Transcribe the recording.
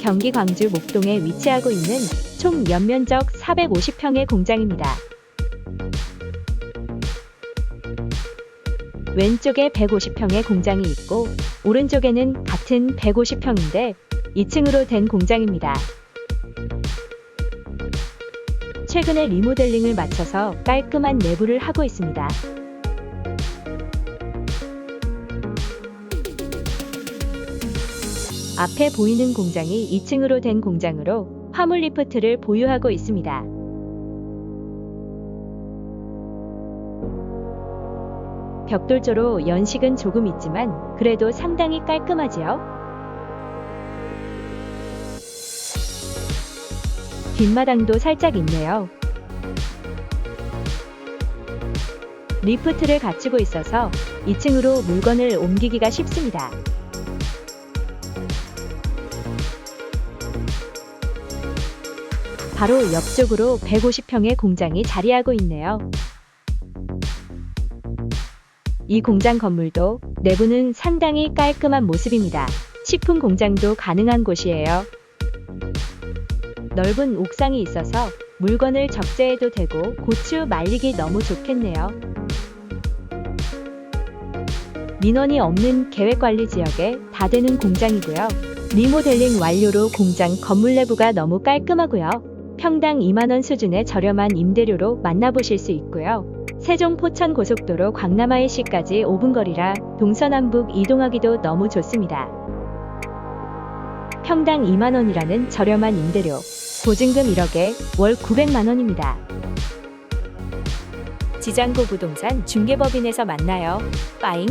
경기 광주 목동에 위치하고 있는 총 연면적 450평의 공장입니다. 왼쪽에 150평의 공장이 있고 오른쪽에는 같은 150평인데 2층으로 된 공장입니다. 최근에 리모델링을 마쳐서 깔끔한 내부를 하고 있습니다. 앞에 보이는 공장이 2층으로 된 공장으로 화물 리프트를 보유하고 있습니다. 벽돌조로 연식은 조금 있지만 그래도 상당히 깔끔하지요? 뒷마당도 살짝 있네요. 리프트를 갖추고 있어서 2층으로 물건을 옮기기가 쉽습니다. 바로 옆쪽으로 150평의 공장이 자리하고 있네요. 이 공장 건물도 내부는 상당히 깔끔한 모습입니다. 식품 공장도 가능한 곳이에요. 넓은 옥상이 있어서 물건을 적재해도 되고 고추 말리기 너무 좋겠네요. 민원이 없는 계획관리 지역에 다 되는 공장이고요. 리모델링 완료로 공장 건물 내부가 너무 깔끔하고요. 평당 2만원 수준의 저렴한 임대료로 만나보실 수 있고요. 세종 포천 고속도로 광남아이시까지 5분 거리라 동서남북 이동하기도 너무 좋습니다. 평당 2만원이라는 저렴한 임대료, 보증금 1억에 월 900만원입니다. 지장고 부동산 중개법인에서 만나요. 빠잉!